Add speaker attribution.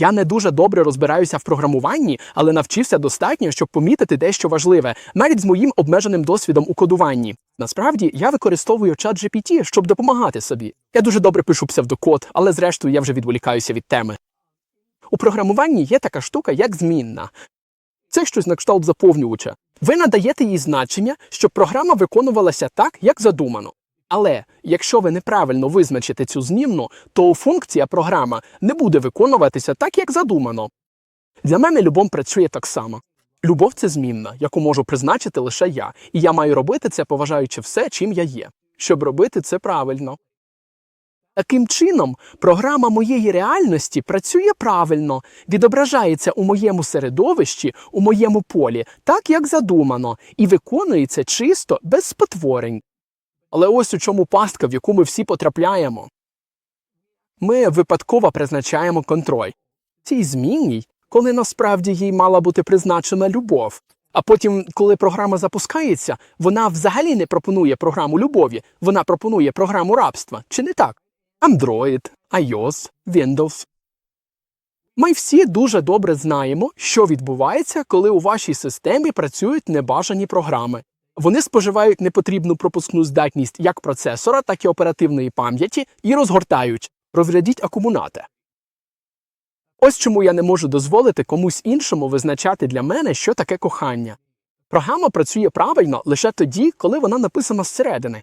Speaker 1: Я не дуже добре розбираюся в програмуванні, але навчився достатньо, щоб помітити дещо важливе, навіть з моїм обмеженим досвідом у кодуванні. Насправді я використовую чат GPT, щоб допомагати собі. Я дуже добре пишу псевдокод, але зрештою я вже відволікаюся від теми. У програмуванні є така штука, як змінна. Це щось на кшталт заповнювача. Ви надаєте їй значення, щоб програма виконувалася так, як задумано. Але якщо ви неправильно визначите цю змінну, то функція програма не буде виконуватися так, як задумано. Для мене любов працює так само. Любов це змінна, яку можу призначити лише я, і я маю робити це, поважаючи все, чим я є, щоб робити це правильно. Таким чином, програма моєї реальності працює правильно, відображається у моєму середовищі, у моєму полі, так як задумано, і виконується чисто без спотворень. Але ось у чому пастка, в яку ми всі потрапляємо. Ми випадково призначаємо контроль. Цій змінній, коли насправді їй мала бути призначена любов. А потім, коли програма запускається, вона взагалі не пропонує програму любові, вона пропонує програму рабства. Чи не так? Android, iOS, Windows. Ми всі дуже добре знаємо, що відбувається, коли у вашій системі працюють небажані програми. Вони споживають непотрібну пропускну здатність як процесора, так і оперативної пам'яті і розгортають. Розрядіть акумунати. Ось чому я не можу дозволити комусь іншому визначати для мене, що таке кохання. Програма працює правильно лише тоді, коли вона написана зсередини.